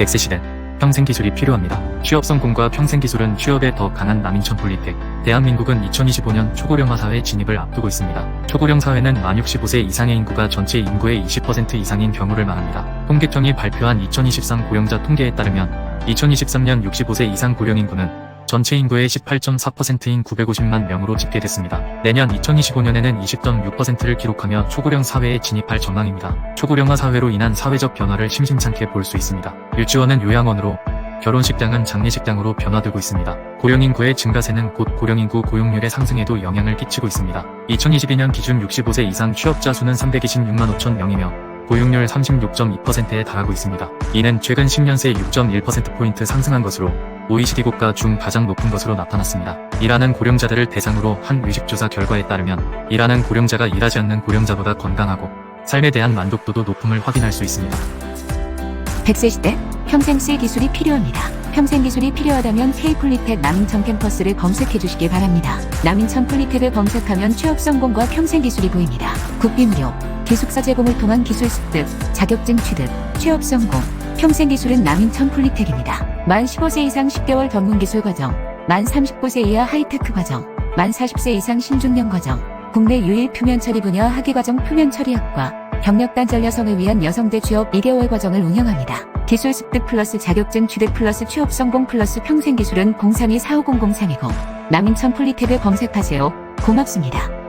100세 시대 평생 기술이 필요합니다. 취업 성공과 평생 기술은 취업에 더 강한 남인천 폴리텍. 대한민국은 2025년 초고령화 사회 진입을 앞두고 있습니다. 초고령 사회는 만 65세 이상의 인구가 전체 인구의 20% 이상인 경우를 말합니다. 통계청이 발표한 2023 고령자 통계에 따르면 2023년 65세 이상 고령 인구는 전체 인구의 18.4%인 950만 명으로 집계됐습니다. 내년 2025년에는 20.6%를 기록하며 초고령 사회에 진입할 전망입니다. 초고령화 사회로 인한 사회적 변화를 심심찮게 볼 수 있습니다. 유치원은 요양원으로 결혼식장은 장례식장으로 변화되고 있습니다. 고령인구의 증가세는 곧 고령인구 고용률의 상승에도 영향을 끼치고 있습니다. 2022년 기준 65세 이상 취업자 수는 326만 5천 명이며 고용률 36.2%에 달하고 있습니다. 이는 최근 10년 새 6.1%포인트 상승한 것으로 OECD 국가 중 가장 높은 것으로 나타났습니다. 일하는 고령자들을 대상으로 한 의식조사 결과에 따르면 일하는 고령자가 일하지 않는 고령자보다 건강하고 삶에 대한 만족도도 높음을 확인할 수 있습니다. 100세 시대 평생 쓸 기술이 필요합니다. 평생 기술이 필요하다면 K폴리텍 남인천 캠퍼스를 검색해 주시기 바랍니다. 남인천 폴리텍을 검색하면 취업 성공과 평생 기술이 보입니다. 국비 무료, 기숙사 제공을 통한 기술 습득, 자격증 취득, 취업 성공, 평생 기술은 남인천 폴리텍입니다. 만 15세 이상 10개월 전문 기술 과정, 만 39세 이하 하이테크 과정, 만 40세 이상 신중년 과정, 국내 유일 표면 처리 분야 학위 과정 표면 처리학과, 경력 단절 여성을 위한 여성대 취업 2개월 과정을 운영합니다. 기술 습득 플러스 자격증 취득 플러스 취업 성공 플러스 평생 기술은 032-4500320 남인천 폴리텍을 검색하세요. 고맙습니다.